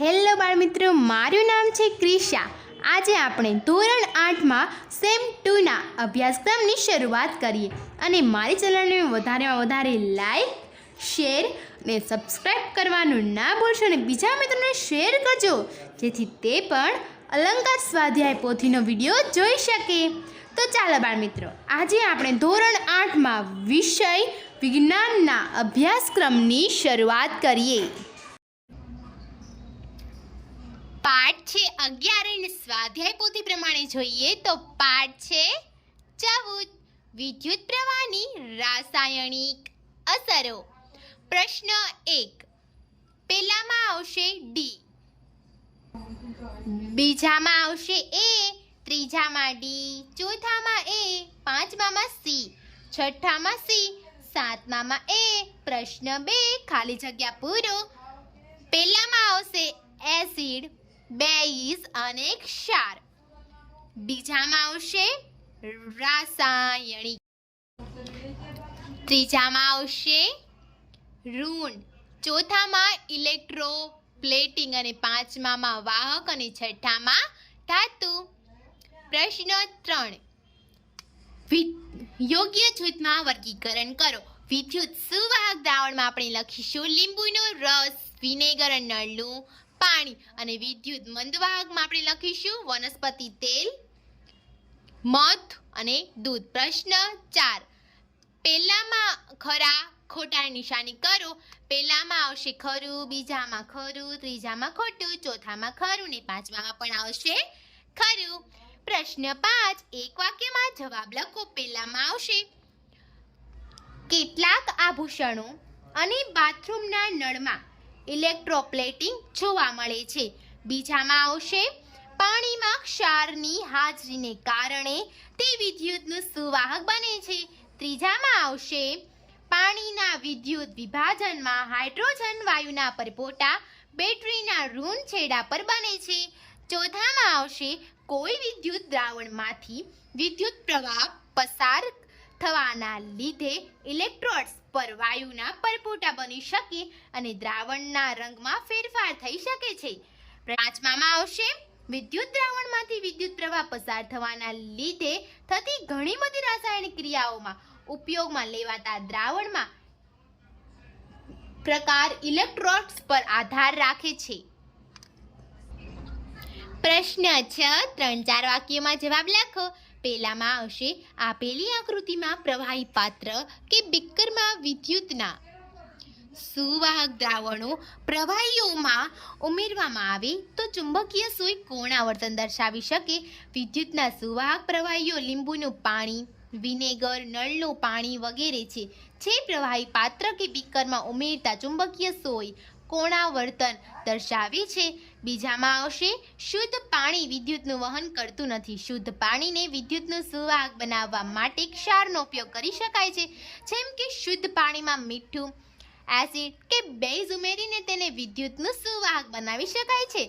Hello બાળમિત્રો, મારું નામ છે ક્રિશા. આજે આપણે ધોરણ આઠમાં સેમ ટુના અભ્યાસક્રમની શરૂઆત કરીએ. અને મારી ચેનલને વધારેમાં વધારે લાઈક, શેર ને સબસ્ક્રાઈબ કરવાનું ના ભૂલશો અને બીજા મિત્રોને શેર કરજો, જેથી તે પણ અલંકાર સ્વાધ્યાય પોથીનો વીડિયો જોઈ શકે. તો ચાલો બાળમિત્રો, આજે આપણે ધોરણ આઠમાં વિષય વિજ્ઞાનના અભ્યાસક્રમની શરૂઆત કરીએ. પાઠ છે અગિયાર અને સ્વાધ્યાય પોથી પ્રમાણે જોઈએ તો પાઠ છે ચૌદ વિદ્યુત પ્રવાહની રાસાયણિક અસરો. પ્રશ્ન એક. પહેલામાં આવશે ડી બીજામાં આવશે એ ત્રીજામાં ડી ચોથામાં એ પાંચમામાં સી છઠ્ઠામાં સી સાતમામાં એ પ્રશ્ન બે. ખાલી જગ્યા પૂરો. પહેલામાં આવશે એસિડ. બેઝ અને ક્ષાર બીજામાં આવશે રાસાયણિક. ત્રીજામાં આવશે ઋણ. ચોથામાં ઇલેક્ટ્રો પ્લેટિંગ અને પાંચમામાં વાહક અને છઠ્ઠામાં ધાતુ. પ્રશ્ન ત્રણ. યોગ્ય જૂથમાં વર્ગીકરણ કરો. વિદ્યુત સુવાહક દ્રાવણમાં આપણે લખીશું લીંબુનો રસ, વિનેગર અને નળનું પાણી અને વિદ્યુત મંદવાહકમાં આપણે લખીશું વનસ્પતિ તેલ, મધ અને દૂધ. પ્રશ્ન ચાર. પહેલામાં ખરા ખોટાની નિશાની કરો. પહેલામાં આવશે ખરું, બીજામાં ખરું, ત્રીજામાં ખોટું, ચોથામાં ખરું ને પાંચમામાં પણ આવશે ખરું. પ્રશ્ન પાંચ. એક વાક્યમાં જવાબ લખો. પહેલામાં આવશે કેટલાક આભૂષણો અને બાથરૂમના નળમાં ઇલેક્ટ્રોપ્લેટિંગ જોવા મળે છે. બીજામાં આવશે, પાણીમાં ક્ષારની હાજરીને કારણે તે વિદ્યુતનું સુવાહક બને છે. ત્રીજામાં આવશે, પાણીના વિદ્યુત વિભાજનમાં હાઇડ્રોજન વાયુના પરપોટા બેટરીના ઋણ છેડા પર બને છે. ચોથામાં આવશે, કોઈ વિદ્યુત દ્રાવણમાંથી વિદ્યુત પ્રવાહ પસાર થવાના લીધે ઇલેક્ટ્રોડ્સ પર વાયુના પરપોટા બની શકે અને દ્રાવણના રંગમાં ફેરફાર થઈ શકે છે. પાંચમામાં આવશે, વિદ્યુત દ્રાવણમાંથી વિદ્યુત પ્રવાહ પસાર થવાના લીધે થતી ઘણી બધી રાસાયણિક ક્રિયાઓમાં ઉપયોગમાં લેવાતા દ્રાવણમાં પ્રકાર ઇલેક્ટ્રોડ્સ પર આધાર રાખે છે. પ્રશ્ન છ, ત્રણ, ચાર વાક્યમાં જવાબ લખો. પહેલામાં આવશે, આપેલી આકૃતિમાં પ્રવાહી પાત્ર કે બીકરમાં વિદ્યુતના. સુવાહક દ્રાવણો પ્રવાહીઓમાં ઉમેરવામાં આવે તો ચુંબકીય સુઈ કોણ આવર્તન દર્શાવી શકે? વિદ્યુતના સુવાહક પ્રવાહીઓ લીંબુનું પાણી, વિનેગર, નળનું પાણી વગેરે છે. જે પ્રવાહી પાત્ર કે બીકરમાં ઉમેરતા ચુંબકીય સોય કોણાવર્તન દર્શાવે છે. બીજામાં આવશે, શુદ્ધ પાણી વિદ્યુતનું વહન કરતું નથી. શુદ્ધ પાણીને વિદ્યુતનું સુવાહક બનાવવા માટે ક્ષારનો ઉપયોગ કરી શકાય છે. જેમ કે શુદ્ધ પાણીમાં મીઠું, એસિડ કે બેઝ ઉમેરીને તેને વિદ્યુતનું સુવાહક બનાવી શકાય છે.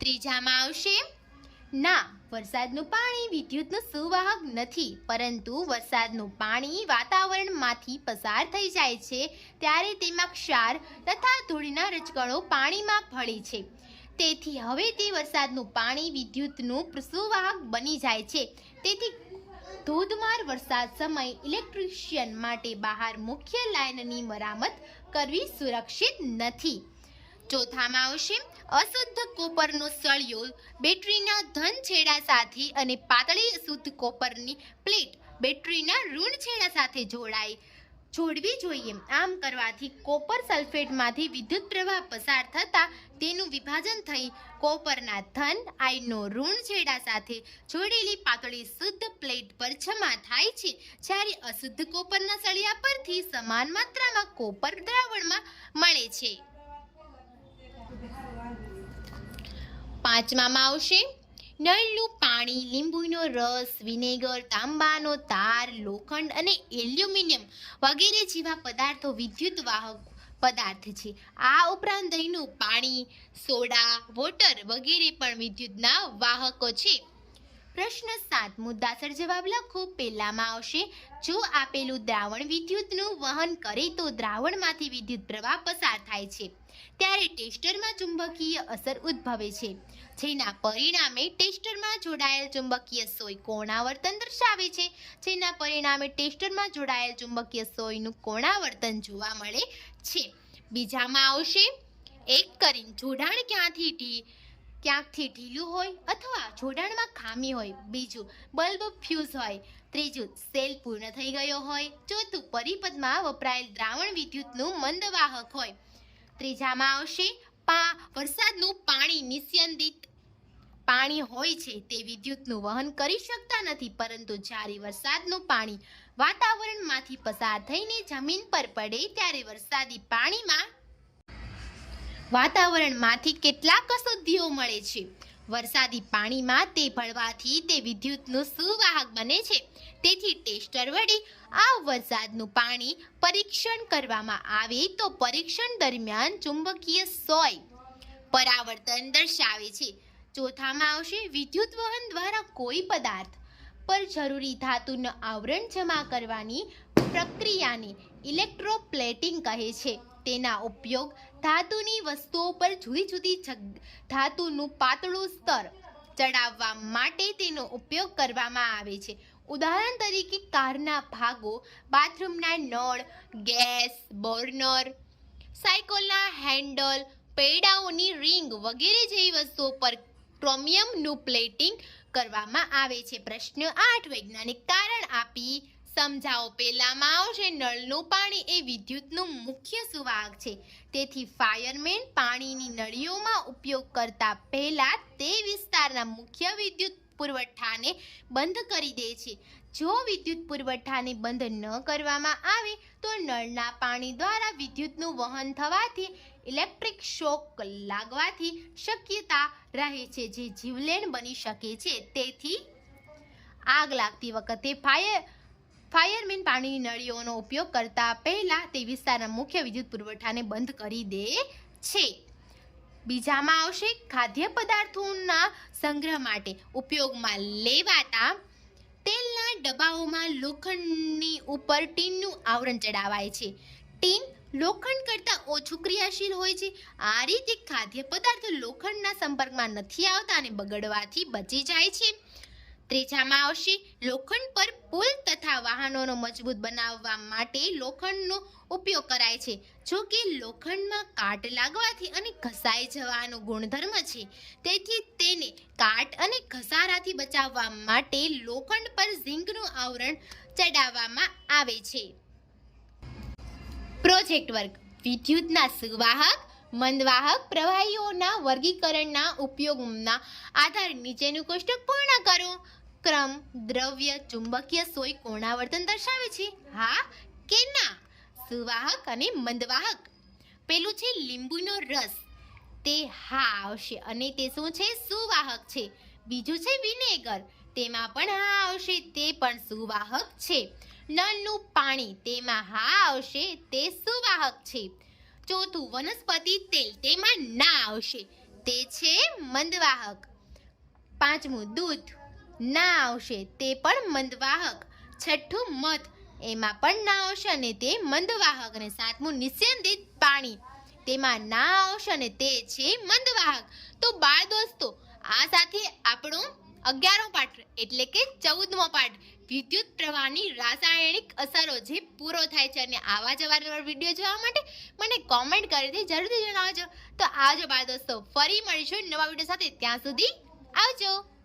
ત્રીજામાં આવશે, ના વરસાદનું પાણી વિદ્યુતનું સુવાહક નથી, પરંતુ વરસાદનું પાણી વાતાવરણમાંથી પસાર થઈ જાય છે, ત્યારે તેમાં ક્ષાર તથા ધૂળના રજકણો પાણીમાં ભળે છે. તેથી હવે તે વરસાદનું પાણી વિદ્યુતનું સુવાહક બની જાય છે. તેથી ધોધમાર વરસાદ સમયે ઇલેક્ટ્રિશિયન માટે બહાર મુખ્ય લાઇનની મરામત કરવી સુરક્ષિત નથી. ચોથામાં આવશે અશુદ્ધ કોપરનો સળિયો બેટરીના ધન છેડા સાથે અને પાતળી શુદ્ધ કોપરની પ્લેટ બેટરીના ઋણ છેડા સાથે જોડાય. જોડવી જોઈએ. આમ કરવાથી કોપર સલ્ફેટમાંથી વિદ્યુત પ્રવાહ પસાર થતાં તેનું વિભાજન થઈ કોપરના ધન આયનનો ઋણ છેડા સાથે જોડેલી પાતળી શુદ્ધ પ્લેટ પર જમા થાય છે. જ્યારે અશુદ્ધ કોપરના સળિયા પરથી સમાન માત્રામાં કોપર દ્રાવણમાં મળે છે. પાંચમામાં આવશે. નળનું પાણી, લીંબુનો રસ, વિનેગર, તાંબાનો તાર, લોખંડ અને એલ્યુમિનિયમ વગેરે જેવા પદાર્થો વિદ્યુત વાહક પદાર્થ છે. આ ઉપરાંત દહીંનું પાણી, સોડા, વોટર વગેરે પણ વિદ્યુતના વાહકો છે. પ્રશ્ન સાત. મુદ્દાસર જવાબ લખો. પહેલામાં આવશે, જો આપેલું દ્રાવણ વિદ્યુતનું વહન કરે તો દ્રાવણમાંથી વિદ્યુત પ્રવાહ પસાર થાય છે. ત્યારે ટેસ્ટરમાં ચુંબકીય અસર ઉદ્ભવે છે. જેના પરિણામે ટેસ્ટરમાં જોડાયેલ ચુંબકીય સોય કોણાવર્તન દર્શાવે છે. જેના પરિણામે ટેસ્ટરમાં જોડાયેલ ચુંબકીય સોયનું કોણાવર્તન જોવા મળે છે. બીજામાં આવશે, એક કરીને જોડાણ ક્યાંથી ક્યાંકથી ઢીલું હોય અથવા જોડાણમાં ખામી હોય, બીજું બલ્બ ફ્યુઝ હોય, ત્રીજું સેલ પૂર્ણ થઈ ગયો હોય, ચોથું પરિપથમાં વપરાયેલ દ્રાવણ વિદ્યુતનું મંદવાહક હોય. ત્રીજામાં આવશે પા, વરસાદનું પાણી નિસ્યંદિત પાણી હોય છે, તે વિદ્યુતનું વહન કરી શકતા નથી, પરંતુ જ્યારે વરસાદનું પાણી વાતાવરણમાંથી પસાર થઈને જમીન પર પડે, ત્યારે વરસાદી પાણીમાં વાતાવરણમાંથી કેટલાક અશુદ્ધિઓ મળે છે. વરસાદી પાણીમાં તે ભળવાથી તે વિદ્યુતનું સુવાહક બને છે. તેથી ટેસ્ટર વડે આ વરસાદનું પાણી પરીક્ષણ કરવામાં આવે તો પરીક્ષણ દરમિયાન ચુંબકીય સોય પરાવર્તન દર્શાવે છે. ચોથામાં આવશે વિદ્યુત વહન દ્વારા કોઈ પદાર્થ પર જરૂરી ધાતુનું આવરણ જમા કરવાની પ્રક્રિયાને ઇલેક્ટ્રોપ્લેટિંગ કહે છે. તેના ઉપયોગ ધાતુની વસ્તુઓ પર જુદી જુદી ધાતુનું પાતળું સ્તર ચડાવવા માટે તેનો ઉપયોગ કરવામાં આવે છે. ઉદાહરણ તરીકે કારના ભાગો, બાથરૂમના નળ, ગેસ, બર્નર, સાયકલના હેન્ડલ, પૈડાઓની રિંગ વગેરે જેવી વસ્તુઓ પર ક્રોમિયમનું પ્લેટિંગ કરવામાં આવે છે. પ્રશ્ન આઠ, વૈજ્ઞાનિક કારણ આપી સમજાવો. પહેલામાં આવશે નળનું પાણી. એ વિદ્યુતનું મુખ્ય સુવાહક છે. તેથી ફાયરમેન પાણીની નળીઓમાં ઉપયોગ કરતા પહેલા તે વિસ્તારના મુખ્ય વિદ્યુત પુરવઠાને બંધ કરી દે છે. જો વિદ્યુત પુરવઠાને બંધ ન કરવામાં આવે, તો નળના પાણી દ્વારા વિદ્યુતનું વહન થવાથી ઇલેક્ટ્રિક શોક લાગવાથી શક્યતા રહે છે જે જીવલેણ બની શકે છે. તેથી આગ લાગતી વખતે ફાયર ફાયરમેન પાણીની નળીઓનો ઉપયોગ કરતા પહેલા તે વિસ્તારના મુખ્ય વિદ્યુત પુરવઠાને બંધ કરી દે છે. બીજામાં આવશે ખાદ્ય પદાર્થોના સંગ્રહ માટે ઉપયોગમાં લેવાતા તેલના ડબ્બાઓમાં લોખંડની ઉપર ટીનનું આવરણ ચડાવાય છે. ટીન લોખંડ કરતાં ઓછું ક્રિયાશીલ હોય છે. આ રીતે ખાદ્ય પદાર્થો લોખંડના સંપર્કમાં નથી આવતા અને બગડવાથી બચી જાય છે. ત્રીજામાં આવશે લોખંડ પર પુલ તથા વાહનોનો મજબૂત બનાવવા માટે લોખંડનો ઉપયોગ કરાય છે. જો કે લોખંડમાં કાટ લાગવાથી અને ઘસાઈ જવાનો ગુણધર્મ છે, તેથી તેને કાટ અને ઘસારાથી બચાવવા માટે લોખંડ પર ઝીંકનું આવરણ ચડાવવામાં આવે છે. Project work. વિદ્યુતના સુવાહક, મંદવાહક પ્રવાહીઓના વર્ગીકરણના ઉપયોગના આધારે નીચેનું કોષ્ટક પૂર્ણ કરો. ક્રમ દ્રવ્ય, ચુંબકીય સોય કોણાવર્તન દર્શાવે છે. હા કે ના? સુવાહક અને મંદવાહક. પેલું છે લીંબુનો રસ. તે હા આવશે અને તે શું છે? સુવાહક છે. બીજું છે વિનેગર. તેમાં પણ હા આવશે, તે પણ સુવાહક છે. નળનું પાણી, તેમાં હા આવશે, તે સુવાહક છે. ચોથું, વનસ્પતિ તેલ, તેમાં ના આવશે. તે છે મંદવાહક. પાંચમું, દૂધ. ના આવશે તે પણ મંદવાહક. છઠ્ઠું મધ, એમાં પણ ના આવશે અને તે મંદવાહક અને સાતમું નિસ્યંદિત પાણી. તેમાં ના આવશે અને તે છે મંદવાહક. તો બાળ દોસ્તો, આ સાથે આપણો અગિયારો પાઠ, એટલે કે ચૌદમો પાઠ, વિદ્યુત પ્રવાહની રાસાયણિક અસરો જે પૂરો થાય છે અને આવા જ વારંવાર વીડિયો જોવા માટે મને કોમેન્ટ કરી જરૂરથી જણાવજો. તો આવજો બાળ દોસ્તો, ફરી મળીશું નવા વીડિયો સાથે. ત્યાં સુધી આવજો.